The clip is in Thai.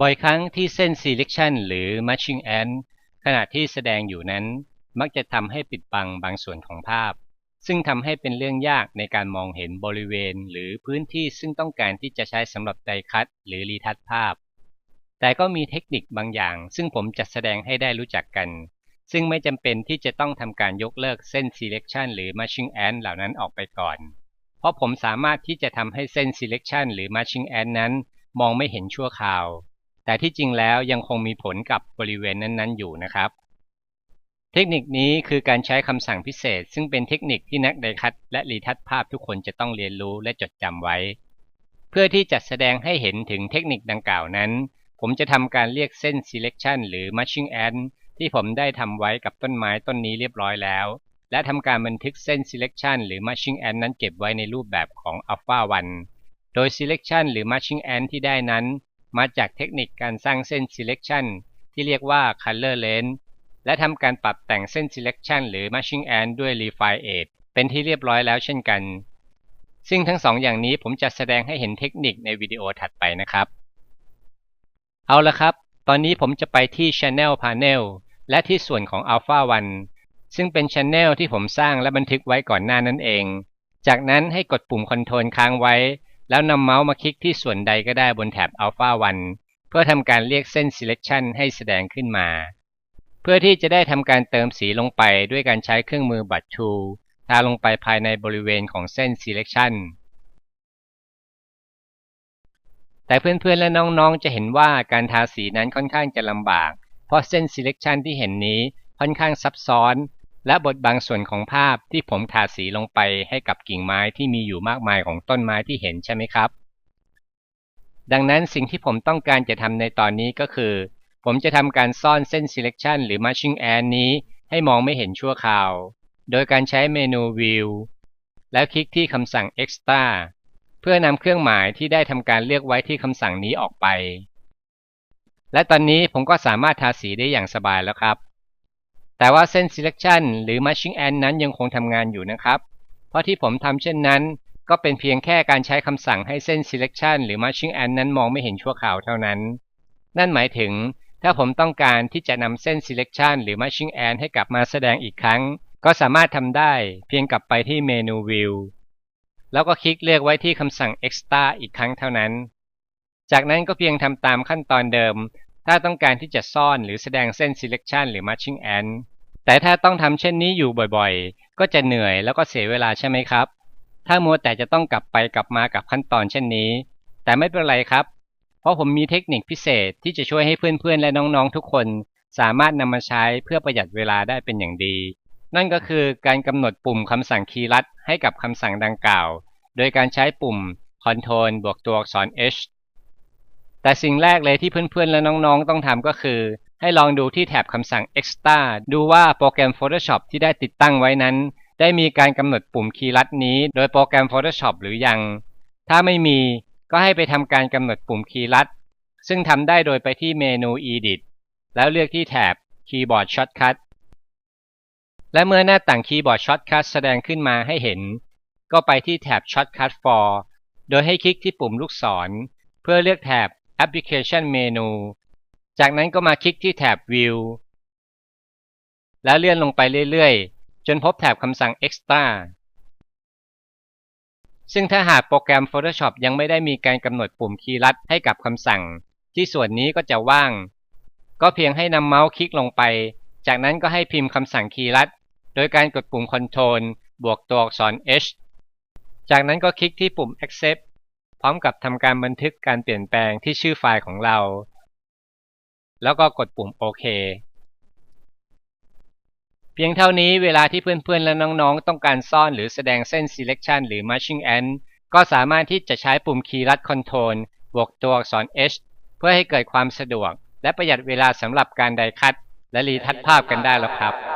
บ่อยครั้งที่เส้น selection หรือ matching ant ขณะที่แสดงอยู่นั้น มักจะทำให้ปิดบังบางส่วนของภาพ ซึ่งทำให้เป็นเรื่องยากในการมองเห็นบริเวณหรือพื้นที่ซึ่งต้องการที่จะใช้สำหรับไดคัตหรือรีทัชภาพ แต่ก็มีเทคนิคบางอย่าง ซึ่งผมจะแสดงให้ได้รู้จักกัน ซึ่งไม่จำเป็นที่จะต้องทำการยกเลิกเส้น selection หรือ matching ant เหล่านั้นออกไปก่อน เพราะผมสามารถที่จะทำให้เส้น selection หรือ matching ant นั้น มองไม่เห็นชั่วคราว แต่ที่จริงแล้วยังคงมีผลกับบริเวณนั้นๆ อยู่นะครับ เทคนิคนี้คือการใช้คำสั่งพิเศษ ซึ่งเป็นเทคนิคที่นักไดคัตและรีทัชภาพทุกคนจะต้องเรียนรู้และจดจำไว้ เพื่อที่จะแสดงให้เห็นถึงเทคนิคดังกล่าวนั้น ผมจะทำการเรียกเส้น selection หรือ matching ant ที่ผมได้ทำไว้กับต้นไม้ต้นนี้เรียบร้อยแล้ว และทำการบันทึกเส้น selection หรือ matching ant นั้นเก็บไว้ในรูปแบบของ alpha 1โดย selection หรือ matching ant ที่ได้นั้น มาจากเทคนิคการสร้างเส้น selection ที่เรียกว่า color length และทำการปรับแต่งเส้น selection หรือ matching ant ด้วย refine edge เป็นที่เรียบร้อยแล้วเช่นกัน ซึ่งทั้งสองอย่างนี้ผมจะแสดงให้เห็นเทคนิคในวิดีโอถัดไปนะครับ เอาละครับ ตอนนี้ผมจะไปที่ Channel Panel และที่ส่วนของ Alpha 1ซึ่งเป็น Channel ที่ผมสร้างและบันทึกไว้ก่อนหน้านั้นเอง จากนั้นให้กดปุ่ม Ctrl ค้างไว้ แล้วนำเมาส์มาคลิกที่ส่วนใดก็ได้บนแถบ Alpha 1 เพื่อทำการเรียกเส้น Selection ให้แสดงขึ้นมา เพื่อที่จะได้ทำการเติมสีลงไปด้วยการใช้เครื่องมือบัตรทูทาลงไปภายในบริเวณของเส้น Selection แต่เพื่อนๆและน้องๆจะเห็นว่าการทาสีนั้นค่อนข้างจะลำบาก เพราะเส้น selection ที่เห็นนี้ค่อนข้างซับซ้อน และบทบางส่วนของภาพที่ผมทาสีลงไปให้กับกิ่งไม้ที่มีอยู่มากมายของต้นไม้ที่เห็นใช่ไหมครับ ดังนั้นสิ่งที่ผมต้องการจะทำในตอนนี้ก็คือ ผมจะทำการซ่อนเส้น selection หรือ matching ant นี้ให้มองไม่เห็นชั่วคราว โดยการใช้เมนู view แล้วคลิกที่คำสั่ง extra เพื่อนำเครื่องหมายที่ได้ทำการเลือกไว้ที่คำสั่งนี้ออกไป และตอนนี้ผมก็สามารถทาสีได้อย่างสบายแล้วครับ แต่ว่าเส้น selection หรือ matching ant นั้นยังคงทำงานอยู่นะครับ เพราะที่ผมทำเช่นนั้นก็เป็นเพียงแค่การใช้คำสั่งให้เส้น selection หรือ matching ant นั้นมองไม่เห็นชั่วคราวเท่านั้น นั่นหมายถึง ถ้าผมต้องการที่จะนำเส้น selection หรือ matching ant ให้กลับมาแสดงอีกครั้ง ก็สามารถทำได้เพียงกลับไปที่เมนู view แล้วก็คลิกเลือกไว้ที่คำสั่ง extra อีกครั้งเท่านั้น จากนั้นก็เพียงทำตามขั้นตอนเดิม ถ้าต้องการที่จะซ่อนหรือแสดงเส้น selection หรือ matching ant แต่ถ้าต้องทำเช่นนี้อยู่บ่อยๆ ก็จะเหนื่อยแล้วก็เสียเวลาใช่ไหมครับ ถ้ามัวแต่จะต้องกลับไปกลับมากับขั้นตอนเช่นนี้ แต่ไม่เป็นไรครับ เพราะผมมีเทคนิคพิเศษที่จะช่วยให้เพื่อนๆ และน้องๆ ทุกคน สามารถนำมาใช้เพื่อประหยัดเวลาได้เป็นอย่างดี นั่นก็คือการกำหนดปุ่มคำสั่งคีย์ลัดให้กับคำสั่งดังกล่าว โดยการใช้ปุ่ม Ctrl บวกตัวอักษร H แต่สิ่งแรกเลยที่เพื่อนๆ และน้องๆ ต้องทำก็คือ ให้ลองดูที่แถบคำสั่ง Extra ดูว่าโปรแกรม Photoshop ที่ได้ติดตั้งไว้นั้น ได้มีการกำหนดปุ่มคีย์ลัดนี้ โดยโปรแกรม Photoshop หรือยัง ถ้าไม่มีก็ให้ไปทำการกำหนดปุ่มคีย์ลัด ซึ่งทำได้โดยไปที่เมนู Edit แล้วเลือกที่แถบ Keyboard Shortcut และเมื่อหน้าต่าง Keyboard Shortcut แสดงขึ้นมาให้เห็น ก็ไปที่แถบ Shortcut for โดยให้คลิกที่ปุ่มลูกศร เพื่อเลือกแถบ Application Menu จากนั้นก็มาคลิกที่แถบ View แล้วเลื่อนลงไปเรื่อยๆ จนพบแถบคำสั่ง Extra ซึ่งถ้าหากโปรแกรม Photoshop ยังไม่ได้มีการกำหนดปุ่มคีย์ลัดให้กับคำสั่ง ที่ส่วนนี้ก็จะว่าง ก็เพียงให้นำเมาส์คลิกลงไป จากนั้นก็ให้พิมพ์คำสั่งคีย์ลัด โดยการกดปุ่ม Ctrl บวกตัวอักษร H จากนั้นก็คลิกที่ปุ่ม Accept พร้อมกับทำการบันทึกการเปลี่ยนแปลงที่ชื่อไฟล์ของเรา แล้วก็กดปุ่มโอเค เพียงเท่านี้เวลาที่เพื่อนๆ และน้องๆ ต้องการซ่อนหรือแสดงเส้น selection หรือ matching ant ก็สามารถที่จะใช้ปุ่มคีย์ลัด Ctrl บวกตัวอักษร H เพื่อให้เกิดความสะดวก และประหยัดเวลาสำหรับการไดคัด และรีทัดภาพกันได้แล้วครับ